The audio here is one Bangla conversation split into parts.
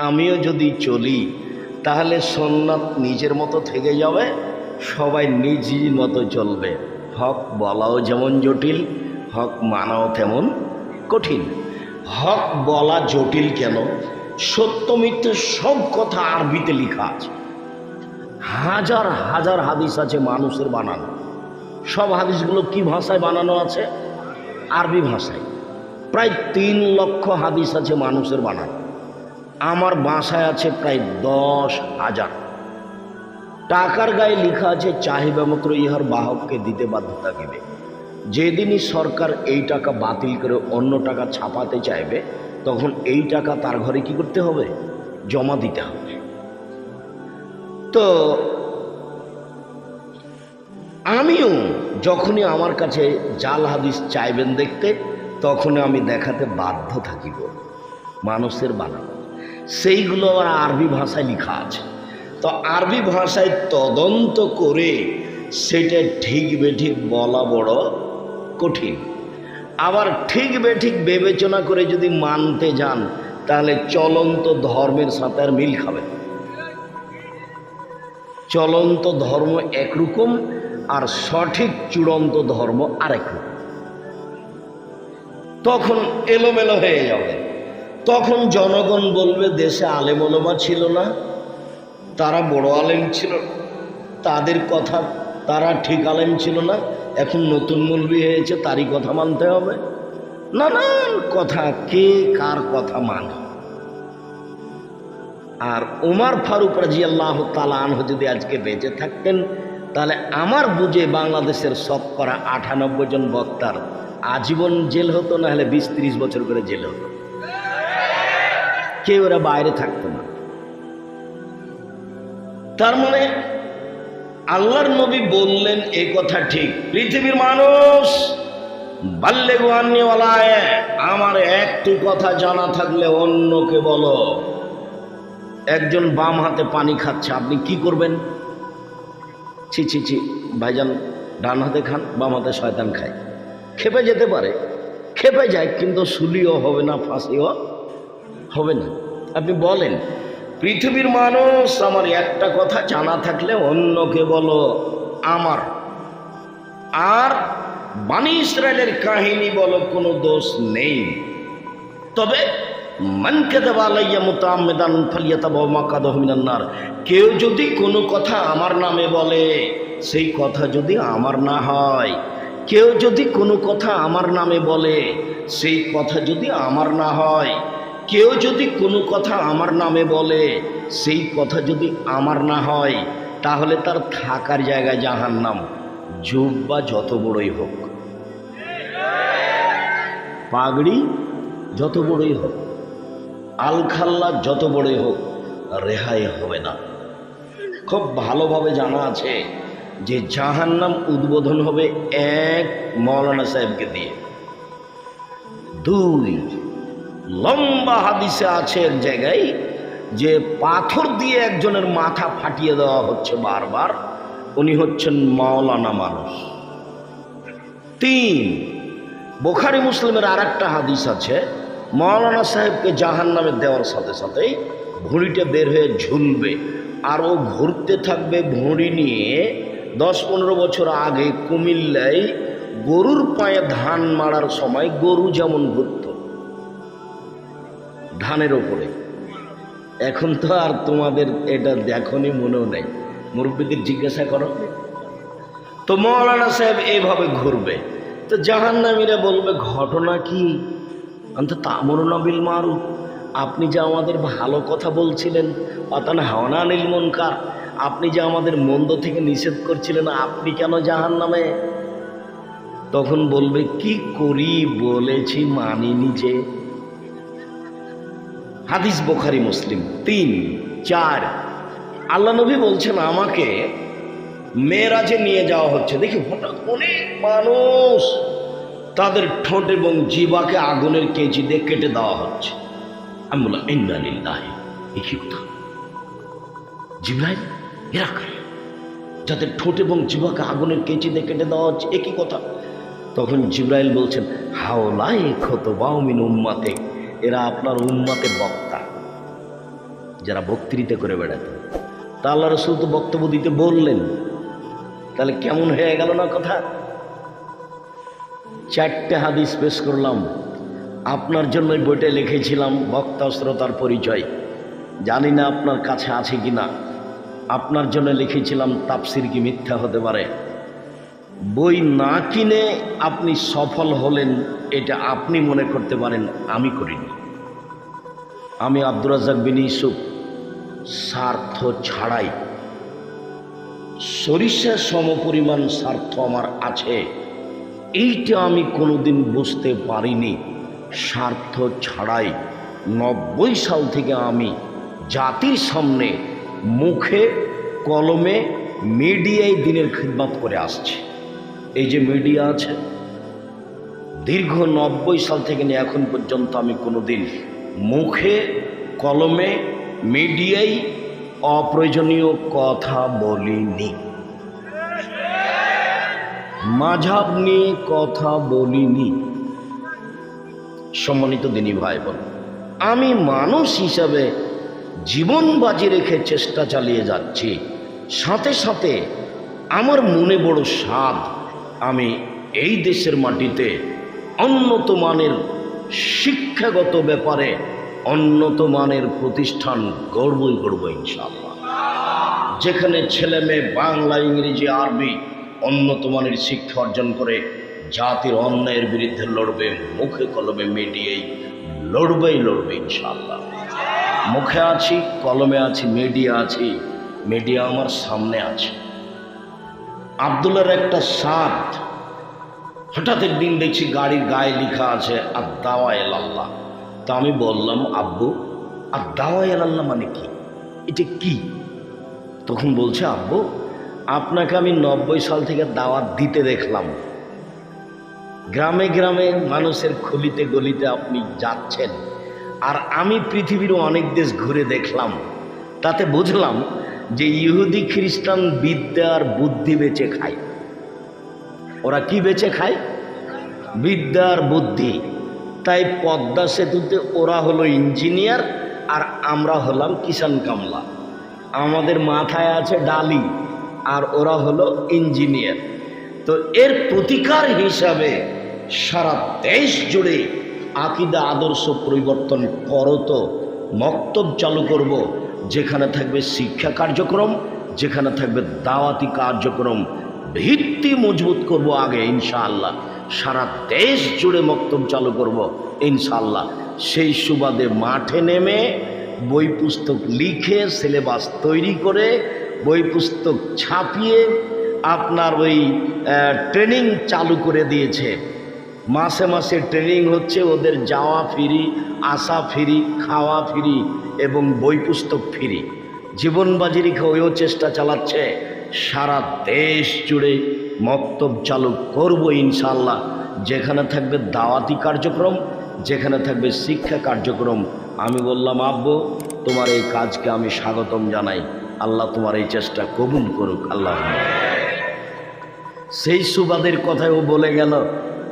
আমিও যদি চলি, তাহলে সোননাথ নিজের মতো থেকে যাবে, সবাই নিজের মতো চলবে। হক বলাও যেমন জটিল, হক মানাও তেমন কঠিন। হক বলা জটিল কেন? সত্য মিথ্যে সব কথা আরবিতে লেখা আছে। হাজার হাজার হাদিস আছে মানুষের বানানো। সব হাদিসগুলো কি ভাষায় বানানো আছে? আরবি ভাষায়। প্রায় তিন লক্ষ হাদিস আছে মানুষের বানানো। আমার বাসায় আছে প্রায় দশ হাজার। টাকার গায়ে লেখা আছে চাহিদা মাত্র ইহার বাহককে দিতে বাধ্য থাকিবে যেদিনই সরকার এই টাকা বাতিল করে অন্য টাকা ছাপাতে চাইবে, তখন এই টাকা তার ঘরে কি করতে হবে? জমা দিতে হবে। তো, আমিও যখনই আমার কাছে জাল হাদিস চাইবেন দেখতে, তখনই আমি দেখাতে বাধ্য থাকিব। মানুষের বানানো। সেইগুলো আবার আরবি ভাষায় লেখা আছে। তো আরবি ভাষায় তদন্ত করে সেটা ঠিক বেঠিক বলা বড় কঠিন। আবার ঠিক বেঠিক বিবেচনা করে যদি মানতে যান, তাহলে চলন্ত ধর্মের সাথে আর মিল খাবে চলন্ত ধর্ম একরকম আর সঠিক চূড়ান্ত ধর্ম আরেক রকম। তখন এলোমেলো হয়ে যাবে। তখন জনগণ বলবে, দেশে আলেম ওলমা ছিল না, তারা বড় আলেম ছিল তাদের কথা তারা ঠিক আলেম ছিল না, এখন নতুন মুলবি হয়েছে, তারই কথা মানতে হবে। নানান কথা, কে কার কথা মানে। আর উমার ফারুক রাজি আল্লাহ তালানহ যদি আজকে বেঁচে থাকতেন, তাহলে আমার বুঝে বাংলাদেশের শতকরা আটানব্বই জন বক্তার আজীবন জেল হতো, না হলে বিশ ত্রিশ বছর করে জেল হতো। কেউ ওরা বাইরে থাকতো না। তার মানে আল্লাহর নবী বললেন এই কথা ঠিক। পৃথিবীর মানুষ বাল্যে গোয়ান্নিওয়ালায় আমার একটি কথা জানা থাকলে অন্যকে বলো। একজন বাম হাতে পানি খাচ্ছে, আপনি কি করবেন? ছি ছি ছি, ভাইজান, ডান হাতে খান, বাম হাতে শয়তান খায়। খেপে যেতে পারে, খেপে যায়, কিন্তু সুলিও হবে না, ফাঁসিও হবে না। আপনি বলেন, পৃথিবীর মানুষ আমার একটা কথা জানা থাকলে অন্যকে বলো, আমার। আর বাণী ইসরায়েলের কাহিনী বলো, কোনো দোষ নেই। তবে মনকে দেওয়ালাইয়া মোতামেদান ফালিয়াতা মাকাদহমিনান্নার কেউ যদি কোনো কথা আমার নামে বলে, সেই কথা যদি আমার না হয়। কেউ যদি কোনো কথা আমার নামে বলে, সেই কথা যদি আমার না হয়। কেউ যদি কোনো কথা আমার নামে বলে, সেই কথা যদি আমার না হয়, তাহলে তার থাকার জায়গায় জাহান নাম যুগ বা যত বড়ই হোক। পাগড়ি যত বড়ই হোক, আলখাল্লা যত বড়ই হোক, রেহাই হবে না। খুব ভালোভাবে জানা আছে যে জাহান্নাম উদ্বোধন হবে এক মৌলানা সাহেবকে দিয়ে। দুই লম্বা হাদিসে আছে এক জায়গায় যে পাথর দিয়ে একজনের মাথা ফাটিয়ে দেওয়া হচ্ছে বারবার। উনি হচ্ছেন মাওলানা মানুষ। তিন, বোখারি মুসলিমের আর একটা হাদিস আছে, মাওলানা সাহেবকে জাহান নামে দেওয়ার সাথে সাথেই ভুঁড়িটা বের হয়ে ঝুলবে আর ও ঘুরতে থাকবে ভুঁড়ি নিয়ে দশ পনেরো বছর আগে কুমিল্লায় গরুর পায়ে ধান মারার সময় গরু যেমন ঘুরত ধানের ওপরে এখন তো আর তোমাদের এটা দেখনি, মনেও নেই। মুরব্বীদের জিজ্ঞাসা করো। তো মৌলানা সাহেব এইভাবে ঘুরবে। তো জাহান্নামীরা বলবে, ঘটনা কি? অন্ত তামরুনা বিল মারু আপনি যে আমাদের ভালো কথা বলছিলেন, অতান হাওনা নীল মনকার, আপনি যে আমাদের মন্দ থেকে নিষেধ করছিলেন, আপনি কেন জাহান নামে তখন বলবে, কি করি বলেছি মানি নিজে হাদিস বোখারি, মুসলিম। তিন, চার, আল্লাহ নবী বলছেন, আমাকে মেয়েরাজে নিয়ে যাওয়া হচ্ছে। দেখি, হঠাৎ অনেক মানুষ তাদের ঠোঁট এবং জিবাকে আগুনের কেজি দিয়ে কেটে দেওয়া হচ্ছে। আমি বললাম ইন্দালিল্লাহ এ কথা? এরা যাদের ঠোঁট এবং জিবাকে আগুনের কেচি দিয়ে কেটে দেওয়া হচ্ছে একই কথা? তখন জিব্রাইল বলছেন হাওলাই ক্ষত বাউমিন উম্মাতে এরা আপনার উম্মাতের বক্তা। যারা বক্তৃতা করে বেড়াতেন। তা আল্লাহ রসুল তো বক্তব্য দিতে বললেন। তাহলে কেমন হয়ে গেল না কথা? চারটে হাদিস পেশ করলাম। আপনার জন্য বইটা লিখেছিলাম বক্তা শ্রোতার পরিচয়। জানি না আপনার কাছে আছে কি না আপনার জন্য লিখেছিলাম তাপসির কি মিথ্যা হতে পারে। বই না কিনে আপনি সফল হলেন, এটা আপনি মনে করতে পারেন, আমি করিনি। আমি আব্দুর রাজাক বিন ইসুফ স্বার্থ ছাড়াই। সরিষার সমপরিমাণ স্বার্থ আমার আছে, এইটা আমি কোনোদিন বুঝতে পারিনি। স্বার্থ ছাড়াই নব্বই সাল থেকে আমি জাতির সামনে মুখে, কলমে, মিডিয়ায় দিনের খিদমত করে আসছি। এই যে মিডিয়া আছে, দীর্ঘ নব্বই সাল থেকে নিয়ে এখন পর্যন্ত আমি কোনোদিন মুখে, কলমে মিডিয়ায় অপ্রয়োজনীয় কথা বলিনি। মাঝাব নিয়ে কথা বলিনি। সম্মানিত দিনী ভাই বোন আমি মানুষ হিসাবে জীবন বাজি রেখে চেষ্টা চালিয়ে যাচ্ছি। সাথে সাথে আমার মনে বড় স্বাদ আমি এই দেশের মাটিতে উন্নত মানের শিক্ষাগত ব্যাপারে উন্নত মানের প্রতিষ্ঠান গড়বই গড়ব ইনশাআল্লাহ। যেখানে ছেলে মেয়ে বাংলা, ইংরেজি, আরবি উন্নত মানের শিক্ষা অর্জন করে জাতির অন্যায়ের বিরুদ্ধে লড়বে, মুখে কলমে মিডিয়াই লড়বেই লড়বে ইনশাআল্লাহ। মুখে আছি, কলমে আছি, মিডিয়া আছি, মিডিয়া আমার সামনে আছে। আবদুল্লার একটা সাদ, হঠাৎ একদিন দেখছি গাড়ির গায়ে লেখা আছে আর দাওয়া আল্লাহ তা আমি বললাম, আব্বু আর দাওয়া আল্লাহ মানে কি? এটা কি? তখন বলছে, আব্বু, আপনাকে আমি নব্বই সাল থেকে দাওয়াত দিতে দেখলাম। গ্রামে গ্রামে মানুষের খুলিতে গলিতে আপনি যাচ্ছেন। আর আমি পৃথিবীর অনেক দেশ ঘুরে দেখলাম। তাতে বুঝলাম যে ইহুদি খ্রিস্টান বিদ্যা আর বুদ্ধি বেঁচে খায়। ওরা কি বেঁচে খায়? বিদ্যা আর বুদ্ধি। তাই পদ্মা সেতুতে ওরা হলো ইঞ্জিনিয়ার আর আমরা হলাম কিষান কামলা। আমাদের মাথায় আছে ডালি আর ওরা হলো ইঞ্জিনিয়ার। তো এর প্রতিকার হিসাবে সারা দেশ জুড়ে আকিদা আদর্শ পরিবর্তন করো তো, মক্তব চালু করব। যেখানে থাকবে শিক্ষা কার্যক্রম, যেখানে থাকবে দাওয়াতি কার্যক্রম, ভিত্তি মজবুত করব আগে, ইনশাআল্লাহ। সারা দেশ জুড়ে মক্তব চালু করব, ইনশাআল্লাহ। সেই সুবাদে মাঠে নেমে বই পুস্তক লিখে, সিলেবাস তৈরি করে, বই পুস্তক ছাপিয়ে আপনার ওই ট্রেনিং চালু করে দিয়েছে। মাসে মাসে ট্রেনিং হচ্ছে, ওদের যাওয়া ফিরি, আসা ফিরি, খাওয়া ফিরি এবং বই পুস্তক ফিরি। জীবনবাজি রেখে ওইও চেষ্টা চালাচ্ছে। সারা দেশ জুড়ে মক্তব চালু করব ইনশাল্লাহ যেখানে থাকবে দাওয়াতি কার্যক্রম, যেখানে থাকবে শিক্ষা কার্যক্রম। আমি বললাম, আব্বু, তোমার এই কাজকে আমি স্বাগতম জানাই। আল্লাহ তোমার এই চেষ্টা কবুল করুক, আল্লাহ সেই সুবাদের কথায় ও বলে গেল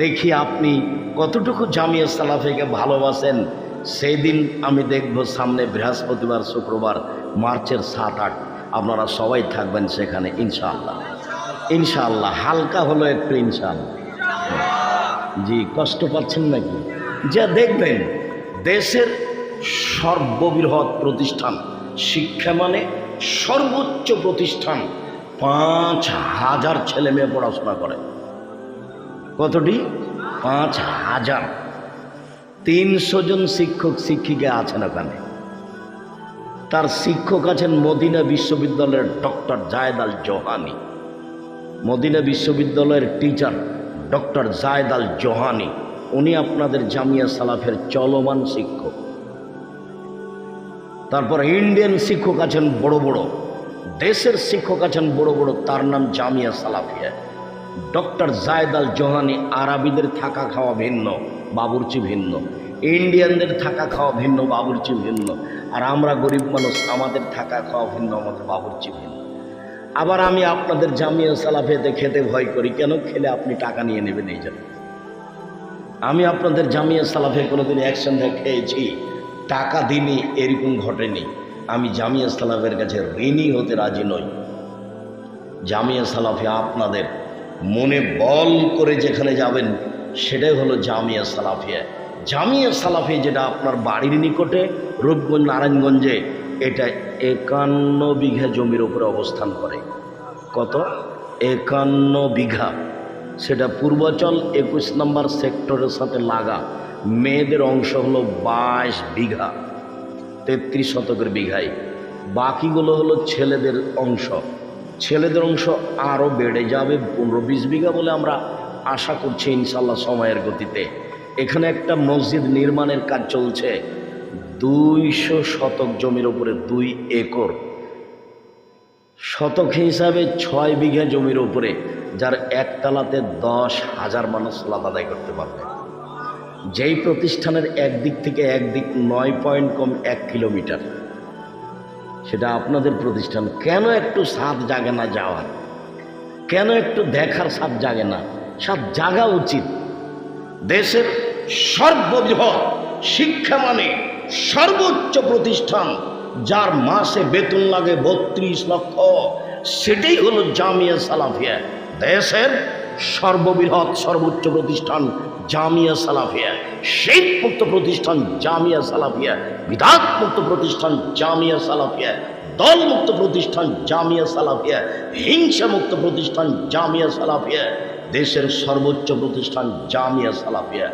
দেখি আপনি কতটুকু জামিয়া সালাফেকে ভালোবাসেন। সেই দিন আমি দেখব সামনে বৃহস্পতিবার, শুক্রবার, মার্চের সাত, আট। আপনারা সবাই থাকবেন সেখানে, ইনশাআল্লাহ। ইনশাআল্লাহ, হালকা হলো একটু ইনশাআল্লাহ। জি, কষ্ট পাচ্ছেন নাকি? যা দেখবেন, দেশের সর্ববৃহৎ প্রতিষ্ঠান, শিক্ষা মানে সর্বোচ্চ প্রতিষ্ঠান। পাঁচ হাজার ছেলে মেয়ে পড়াশোনা করে। কতটি? পাঁচ হাজার। তিনশো জন শিক্ষক, শিক্ষিকা আছেন ওখানে। তার শিক্ষক আছেন মদিনা বিশ্ববিদ্যালয়ের doctor Zayd Al Johani. Medina বিশ্ববিদ্যালয়ের teacher doctor Zayd Al Johani. উনি আপনাদের জামিয়া সালাফের চলমান শিক্ষক। তারপর ইন্ডিয়ান শিক্ষক আছেন বড় বড়। দেশের শিক্ষক আছেন বড় বড়। তার নাম Jamia Salafiya. Doctor Zayd Al Johani আরবিদের থাকা খাওয়া ভিন্ন বাবুরচি ভিন্ন। ইন্ডিয়ানদের থাকা খাওয়া ভিন্ন বাবুরচি ভিন্ন। আর আমরা গরিব মানুষ, আমাদের থাকা খাওয়া ভিন্ন, আমাদের বাবুরচি ভিন্ন। আবার আমি আপনাদের জামিয়া সালাফেতে খেতে ভয় করি, কেন খেলে আপনি টাকা নিয়ে নেবেন এই জন্য? আমি আপনাদের জামিয়া সালাফে কোনোদিন একসঙ্গে খেয়েছি টাকা দিনই এরকম ঘটেনি। আমি জামিয়া সালাফের কাছে ঋণী হতে রাজি নই। জামিয়া সালাফে আপনাদের মনে বল করে যেখানে যাবেন, সেটাই হলো জামিয়া সালাফিয়া। জামিয়া সালাফিয়া যেটা আপনার বাড়ির নিকটে, রূপগঞ্জ, নারায়ণগঞ্জে, এটা একান্ন বিঘা জমির উপরে অবস্থান করে। কত? একান্ন বিঘা। সেটা পূর্বাচল একুশ নম্বর সেক্টরের সাথে লাগা। মেয়েদের অংশ হলো বাইশ বিঘা, তেত্রিশ শতকের বিঘায়। বাকিগুলো হলো ছেলেদের অংশ। ছেলেদের অংশ আরও বেড়ে যাবে পনেরো বিশ বিঘা বলে আমরা আশা করছি ইনশাল্লাহ সময়ের গতিতে। এখানে একটা মসজিদ নির্মাণের কাজ চলছে। দুইশো শতক জমির উপরে দুই একর। শতক হিসাবে ছয় বিঘা জমির উপরে, যার একতলাতে দশ হাজার মানুষ সালাদ আদায় করতে পারবে। যেই প্রতিষ্ঠানের একদিক থেকে একদিক নয় পয়েন্ট কম এক কিলোমিটার। সেটা আপনাদের প্রতিষ্ঠান। কেন একটু সাত জাগে না যাওয়ার? কেন একটু দেখার সাত জাগে না? সাত জাগা উচিত। দেশের সর্ববৃহৎ শিক্ষা মানে সর্বোচ্চ প্রতিষ্ঠান, যার মাসে বেতন লাগে বত্রিশ লক্ষ। সেটাই হলো জামিয়া সালাফিয়া। দেশের সর্ববৃহৎ, সর্বোচ্চ প্রতিষ্ঠান জামিয়া সালাফিয়া। শেখ মুক্ত প্রতিষ্ঠান জামিয়া সালাফিয়া। বিধাত মুক্ত প্রতিষ্ঠান জামিয়া সালাফিয়া। দল মুক্ত প্রতিষ্ঠান জামিয়া সালাফিয়া। হিংসা মুক্ত প্রতিষ্ঠান জামিয়া সালাফিয়া। দেশের সর্বোচ্চ প্রতিষ্ঠান জামিয়া সালাফিয়া।